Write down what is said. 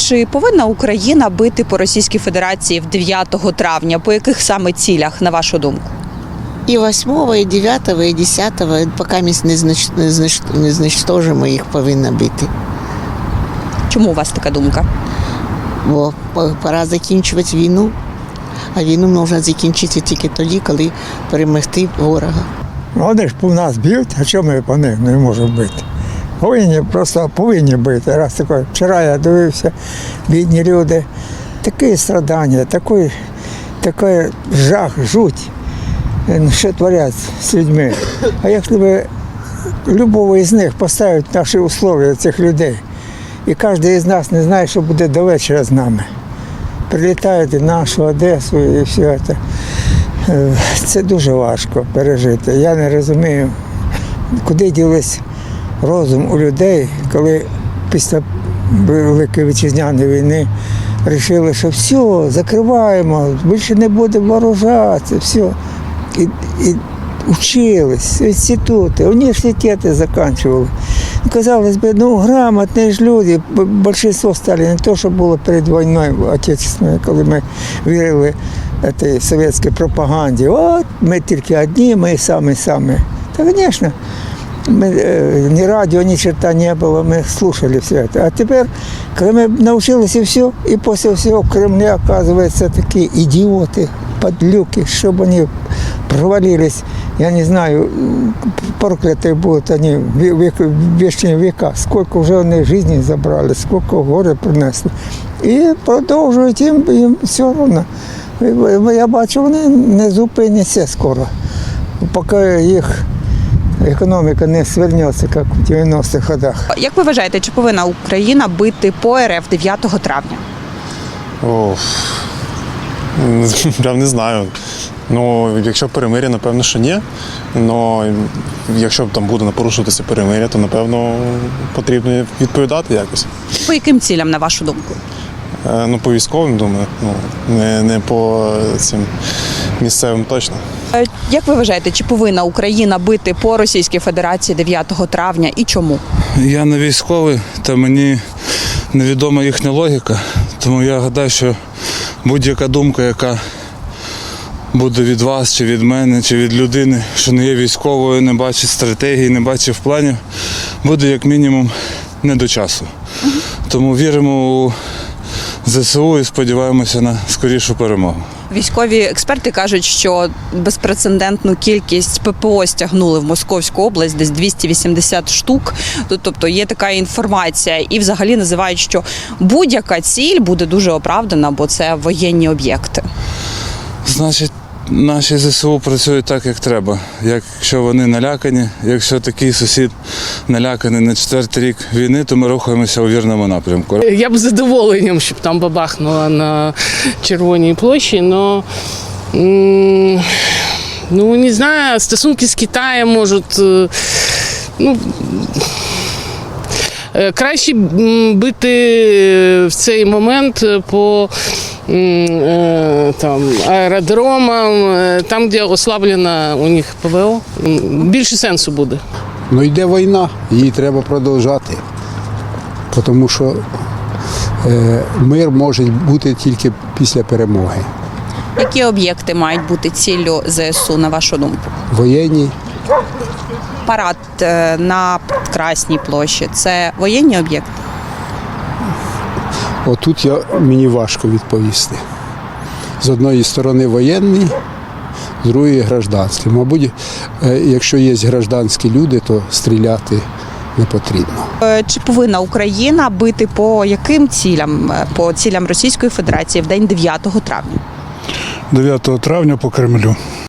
чи повинна Україна бити по Російській Федерації в 9 травня? По яких саме цілях, на вашу думку? І 8, і 9, і 10, поки ми не, знач... не, знач... не знищожимо, їх повинна бити. Чому у вас така думка? Бо пора закінчувати війну, а війну можна закінчити тільки тоді, коли перемогти ворога. Вони ж по нас б'ють, а чому ми по них не можемо бити? Повинні, просто повинні бити. Раз таке. Вчора я дивився, бідні люди, такі страдання, такий, такий жах, жуть, що творять з людьми. А якщо б любого із них поставити наші условия цих людей, і кожен із нас не знає, що буде до вечора з нами. Прилітають в нашу Одесу і все це. Е, Це дуже важко пережити. Я не розумію, куди ділись розум у людей, коли після Великої вітчизняної війни вирішили, що все, закриваємо, більше не будемо вооружатися, все. І, і вчились, інститути, університети закінчували. Казалось би, ну грамотні ж люди, більшість стали не то, що було перед війною отечественною, коли ми вірили этой совєтській пропаганді. От ми тільки одні, ми самі-самі. Та, звісно, е, ні радіо, ні черта не було, ми слушали все це. А тепер, коли ми навчилися все, і після всього в Кремлі, оказується, такі ідіоти, подлюки, щоб вони провалились, я не знаю, прокляті будуть вони в век, вічні віка, скільки вже вони життя забрали, скільки горе принесли. І продовжують їм, їм все одно. Я бачу, вони не зупиняться скоро, поки їх економіка не свернеться, як в 90-х годах. Як ви вважаєте, чи повинна Україна бити по РФ 9 травня? О, прям не знаю. Ну, якщо перемир'я, напевно, що ні. Ну, якщо там буде порушуватися перемир'я, то напевно потрібно відповідати якось. По яким цілям, на вашу думку? Е, Ну, по військовим, думаю, ну, не, не по цим місцевим точно. Е, Як ви вважаєте, чи повинна Україна бити по Російській Федерації 9 травня і чому? Я не військовий, та мені невідома їхня логіка. Тому я гадаю, що будь-яка думка, яка буде від вас, чи від мене, чи від людини, що не є військовою, не бачить стратегії, не бачить планів, буде як мінімум не до часу. Тому віримо у ЗСУ і сподіваємося на скорішу перемогу. Військові експерти кажуть, що безпрецедентну кількість ППО стягнули в Московську область, десь 280 штук. Тобто є така інформація, і взагалі називають, що будь-яка ціль буде дуже оправдана, бо це воєнні об'єкти. Значить, наші ЗСУ працюють так, як треба. Якщо вони налякані, якщо такий сусід наляканий на четвертий рік війни, то ми рухаємося у вірному напрямку. Я б з задоволенням, щоб там бабахнуло на Червоній площі, але ну не знаю, стосунки з Китаєм можуть. е, Ну, е, краще бити в цей момент по там, аеродромам, е, там, де ослаблена у них ПВО, більше сенсу буде. Ну йде війна, її треба продовжати. Тому що е, мир може бути тільки після перемоги. Які об'єкти мають бути ціллю ЗСУ, на вашу думку? Воєнні Парад е, на Красній площі це воєнні об'єкти? Отут я, мені важко відповісти. З одної сторони воєнний, з другої гражданський. Мабуть, е, якщо є гражданські люди, то стріляти не потрібно. Е, Чи повинна Україна бити по яким цілям? Е, По цілям Російської Федерації в день 9 травня? 9 травня по Кремлю.